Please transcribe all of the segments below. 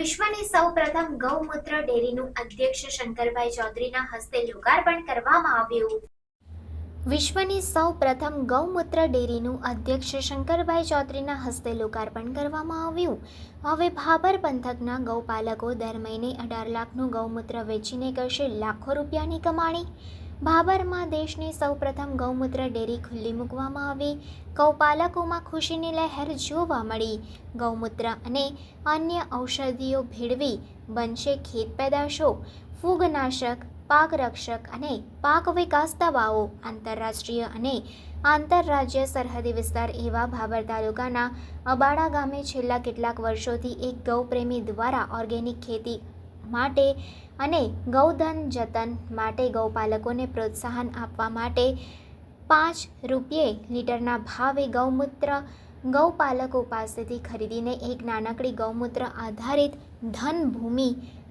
વિશ્વની સૌપ્રથમ ગૌમૂત્ર ડેરીનું અધ્યક્ષ શંકરભાઈ ચૌધરીના હસ્તે લોકાર્પણ કરવામાં આવ્યું. વિશ્વની સૌપ્રથમ ગૌમૂત્ર ડેરીનું અધ્યક્ષ શંકરભાઈ ચૌધરીના હસ્તે લોકાર્પણ કરવામાં આવ્યું. હવે ભાભર પંથકના ગૌપાલકો દર મહિને અઢાર લાખનું ગૌમૂત્ર વેચીને કરશે લાખો રૂપિયાની કમાણી. ભાભરમાં દેશની સૌપ્રથમ ગૌમૂત્ર ડેરી ખુલ્લી મૂકવામાં આવી. ગૌપાલકોમાં ખુશીની લહેર જોવા મળી. ગૌમૂત્ર અને અન્ય ઔષધિઓ ભેળવી બનશે ખેત પેદાશો, ફૂગનાશક પાક રક્ષક અને પાક વિકાસ દવાઓ. આંતરરાષ્ટ્રીય અને આંતરરાજ્ય સરહદી વિસ્તાર એવા ભાભર તાલુકાના અબાડા ગામે છેલ્લા કેટલાક વર્ષોથી એક ગૌપ્રેમી દ્વારા ઓર્ગેનિક ખેતી માટે અને ગૌધન જતન માટે ગૌપાલકોને પ્રોત્સાહન આપવા માટે પાંચ રૂપિયે લીટરના ભાવે ગૌમૂત્ર ગૌપાલકો પાસેથી ખરીદીને એક નાનકડી ગૌમૂત્ર આધારિત ધનભૂમિ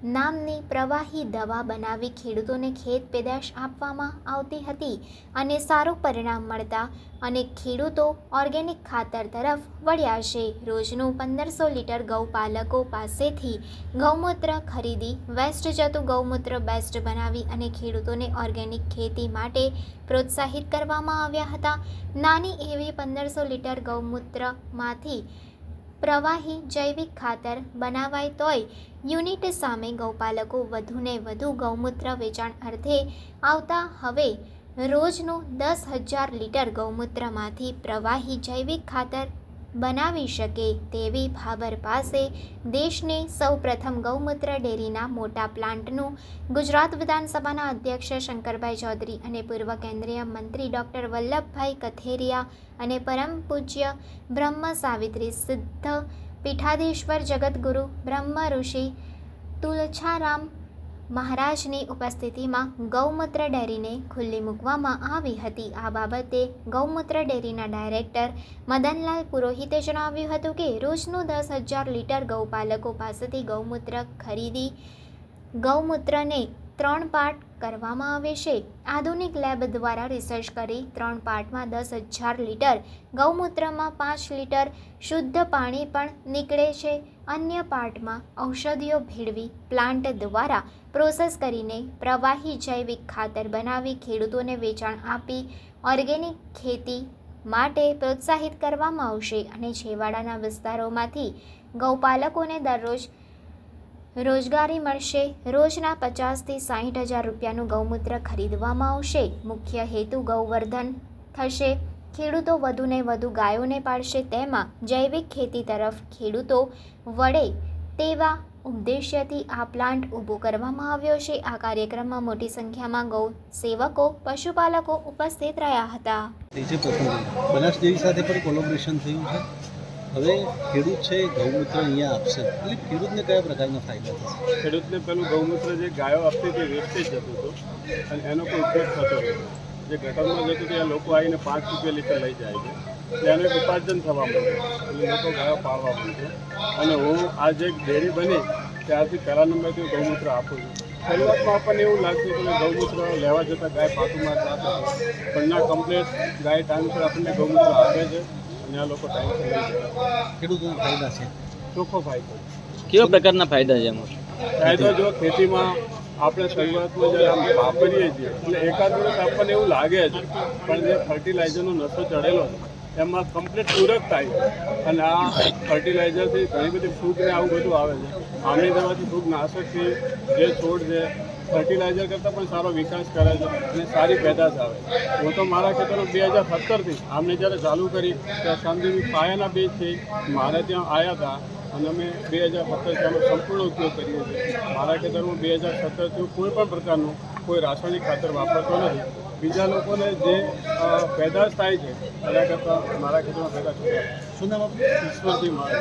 નામની પ્રવાહી દવા બનાવી ખેડૂતોને ખેત પેદાશ આપવામાં આવતી હતી અને સારું પરિણામ મળતા અને ખેડૂતો ઓર્ગેનિક ખાતર તરફ વળ્યા છે. રોજનું પંદરસો લીટર ગૌપાલકો પાસેથી ગૌમૂત્ર ખરીદી, વેસ્ટ જતું ગૌમૂત્ર બેસ્ટ બનાવી અને ખેડૂતોને ઓર્ગેનિક ખેતી માટે પ્રોત્સાહિત કરવામાં આવ્યા હતા. નાની એવી પંદરસો લીટર ગૌમૂત્રમાંથી પ્રવાહી જૈવિક ખાતર બનાવાય તોય યુનિટ સામે ગૌપાલકો વધુને વધુ ગૌમૂત્ર વેચાણ અર્થે આવતા હવે રોજનું દસ હજાર લીટર ગૌમૂત્રમાંથી પ્રવાહી જૈવિક ખાતર બનાવી શકે તેવી ભાબર પાસે દેશની સૌપ્રથમ ગૌમૂત્ર ડેરીના મોટા પ્લાન્ટનું ગુજરાત વિધાનસભાના અધ્યક્ષ શંકરભાઈ ચૌધરી અને પૂર્વ કેન્દ્રીય મંત્રી ડૉક્ટર વલ્લભભાઈ કથેરિયા અને પરમ પૂજ્ય બ્રહ્મ સાવિત્રી સિદ્ધ પીઠાધીશ્વર જગતગુરુ બ્રહ્મ ઋષિ તુલછારામ મહારાજની ઉપસ્થિતિમાં ગૌમૂત્ર ડેરીને ખુલ્લી મૂકવામાં આવી હતી. આ બાબતે ગૌમૂત્ર ડેરીના ડાયરેક્ટર મદનલાલ પુરોહિતે જણાવ્યું હતું કે, રોજનું દસ હજાર લીટર ગૌપાલકો પાસેથી ગૌમૂત્ર ખરીદી ગૌમૂત્રને ત્રણ પાર્ટ કરવામાં આવે છે. આધુનિક લેબ દ્વારા રિસર્ચ કરી ત્રણ પાર્ટમાં દસ હજાર લીટર, ગૌમૂત્રમાં પાંચ લીટર શુદ્ધ પાણી પણ નીકળે છે. અન્ય પાર્ટમાં ઔષધિઓ ભેળવી પ્લાન્ટ દ્વારા પ્રોસેસ કરીને પ્રવાહી જૈવિક ખાતર બનાવી ખેડૂતોને વેચાણ આપી ઓર્ગેનિક ખેતી માટે પ્રોત્સાહિત કરવામાં આવશે. અને છેવાડાના વિસ્તારોમાંથી ગૌપાલકોને દરરોજ રોજગારી મળશે. રોજના પચાસથી સાહીઠ હજાર રૂપિયાનું ગૌમૂત્ર ખરીદવામાં આવશે. મુખ્ય હેતુ ગૌવર્ધન થશે. ખેડૂતો વધુને વધુ ગાયોને પાળશે તેમાં જૈવિક ખેતી તરફ ખેડૂતો વળે તેવા ઉદ્દેશ્યથી આ પ્લાન્ટ ઊભો કરવામાં આવ્યો છે. આ કાર્યક્રમમાં મોટી સંખ્યામાં ગૌ સેવકો, પશુપાલકો ઉપસ્થિત રહ્યા હતા. બનાસ ડેરી સાથે પણ કોલોબરેશન થયું છે. હવે ખેડૂત છે, ગૌમૂત્ર અહીંયા આપશે. એટલે ખેડૂતને કયા પ્રકારના ફાયદા થશે? ખેડૂતને પેલું ગૌમૂત્ર જે ગાયો આપતી તે વેસ્ટેજ જતું હતું. અને એનો કોઈ ઉપયોગ થતો હતો જે ગટરમાં જતું ત્યાં લોકો આવીને પાંચ રૂપિયા લીટર લઈ જાય છે. ત્યાંનું એક ઉપાર્જન થવા માંડ્યું એટલે લોકો ગાયો પાળવા માંડે અને હું આ જે ડેરી બની, ત્યારથી પહેલા નંબરથી ગૌમૂત્ર આપું છું. શરૂઆતમાં આપણને એવું લાગતું કે ગૌમૂત્ર લેવા જતાં ગાય પાટું મારતા હતા પણ ના કમ્પ્લેટ ગાય ટાઈમસર આપણને ગૌમૂત્ર આપે છે. અને આ લોકો ટાઈમસર લઈ જાય ખેડૂતોને ફાયદા છે? ચોખ્ખો ફાયદો. કેવા પ્રકારના ફાયદા છે એમાં? ફાયદો જો ખેતીમાં આપણે શરૂઆતમાં જ્યારે આમ વાપરીએ છીએ એટલે એકાદ વર્ષ આપણને એવું લાગે જ પણ જે ફર્ટિલાઇઝરનો નશો ચડેલો છે એમાં કમ્પ્લીટ પૂરક થાય છે. અને આ ફર્ટિલાઇઝરથી ઘણી બધી ફૂગ ને આવું બધું આવે છે. આમની દવાથી ફૂગ નાશકથી જે છોડ છે ફર્ટિલાઇઝર કરતાં પણ સારો વિકાસ કરે છે અને સારી પેદાશ આવે. હું તો મારા ખેતરો બે હજાર સત્તરથી આમને જ્યારે ચાલુ કરી, ત્યારે શાંતિની પાયાના બીજથી મારે ત્યાં આવ્યા હતા અને અમે બે હજાર સત્તર આનો સંપૂર્ણ ઉપયોગ કરીએ છીએ. મારા ખેતરમાં બે હજાર સત્તરથી કોઈ પણ પ્રકારનું કોઈ રાસાયણિક ખાતર વાપરતો નથી. બીજા લોકોને જે પેદાશ થાય છે, એના કરતાં મારા ખેતરમાં પેદાશ. શું નામ આપણું ઈશ્વરથી મારે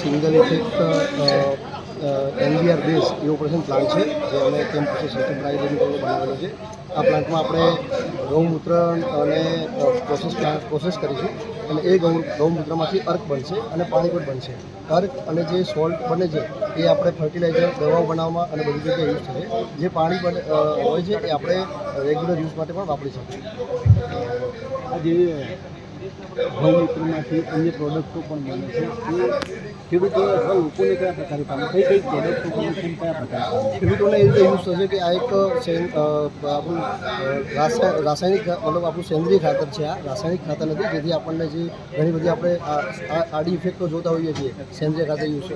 સિંગલ ઇફેક્ટ એનવીઆર બેઝ એવો ઓપરેશન પ્લાન્ટ છે જે અમે કેમ પછી સર્ટિફાઈડ બનાવેલો છે. આ પ્લાન્ટમાં આપણે ગૌમૂત્ર અને પ્રોસેસ પ્રોસેસ કરીશું. અને એ ગૌ, ગૌમૂત્રમાંથી અર્ક બનશે અને પાણી પણ બનશે. અર્ક અને જે સોલ્ટ બને છે, એ આપણે ફર્ટિલાઇઝર દવાઓ બનાવવામાં અને બધી જગ્યાએ યુઝ થશે. જે પાણી બને હોય છે, એ આપણે રેગ્યુલર યુઝ માટે પણ વાપરી શકીએ. આજે ગૌમૂત્રમાંથી અન્ય પ્રોડક્ટો પણ બને છે ખેડૂતો અથવા લોકોને કયા પ્રકારે કામ કઈ કઈ પ્રોડક્ટ બને કયા પ્રકારે ખેડૂતોને એ રીતે યુઝ થશે કે આ એક આપણું રાસાયણિક મતલબ આપણું સેન્દ્રિય ખાતર છે આ. રાસાયણિક ખાતર નથી, જેથી આપણને જે ઘણી બધી આપણે આડી ઇફેક્ટો જોતા હોઈએ છીએ, સેન્દ્રિય ખાતર યુઝ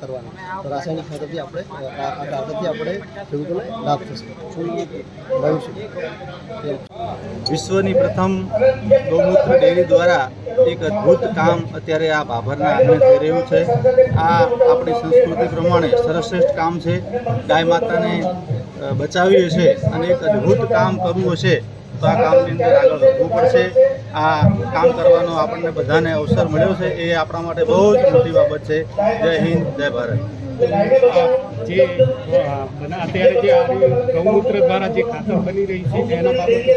કરવાની. તો રાસાયણિક ખાતરથી આપણે આ ખાતરથી આપણે ખેડૂતોને લાભ થશે. વિશ્વની પ્રથમ ગૌમૂત્ર ડેરી દ્વારા એક અદ્ભુત કામ અત્યારે આ ભાભરના આંગણે થઈ રહ્યું છે. આ આપણી સંસ્કૃતિ પ્રમાણે સર્વશ્રેષ્ઠ કામ છે. ગાય માતાને બચાવી હશે અને એક અદ્ભુત કામ કરવું હશે તો આ કામની અંદર આગળ વધવું પડશે. આ કામ કરવાનો આપણને બધાને અવસર મળ્યો છે. એ આપણા માટે બહુ જ મોટી બાબત છે. જય હિન્દ, જય ભારત. જે અત્યારે જે ગૌમૂત્ર દ્વારા જે ખાતર બની રહી છે એના બાબતે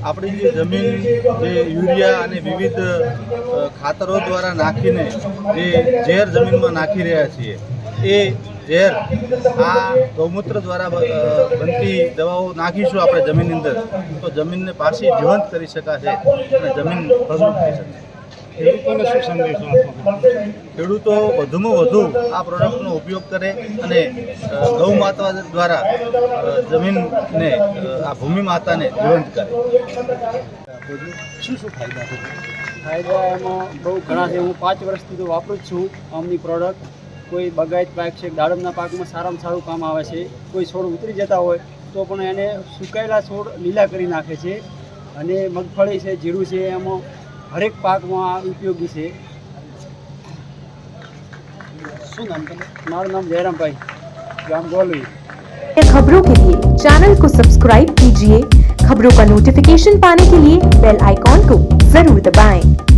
આપણી જે જમીન, જે યુરિયા અને વિવિધ ખાતરો દ્વારા નાખીને જે ઝેર જમીનમાં નાખી રહ્યા છીએ, એ ઝેર આ ગૌમૂત્ર દ્વારા બનતી દવાઓ નાખીશું આપણે જમીનની અંદર. તો જમીનને પાછી જીવંત કરી શકાશે અને જમીન ફળદ્રુપ થઈ શકશે. ખેડૂતોને શું સંદેશો આપવા ખેડૂતો વધુમાં વધુ આ પ્રોડક્ટનો ઉપયોગ કરે અને ગૌ માતા દ્વારા જમીનને આ ભૂમિ માતાને જીવંત કરે. શું શું ફાયદા છે? ફાયદા એમાં બહુ ઘણા છે. હું પાંચ વર્ષથી તો વાપરું જ છું આમની પ્રોડક્ટ. કોઈ બગાયત પાક છે દાડમના પાકમાં સારામાં સારું કામ આવે છે કોઈ છોડ ઉતરી જતા હોય તો પણ એને સુકાયેલા છોડ લીલા કરી નાખે છે. અને મગફળી છે જીરું છે એમાં હરેક પાકમાં આ ઉપયોગી છે શું નામ તમે મારું નામ જયરામભાઈ ગામ ગોલવી खबरों के लिए चैनल को सब्सक्राइब कीजिए खबरों का नोटिफिकेशन पाने के लिए बेल आइकॉन को जरूर दबाएं।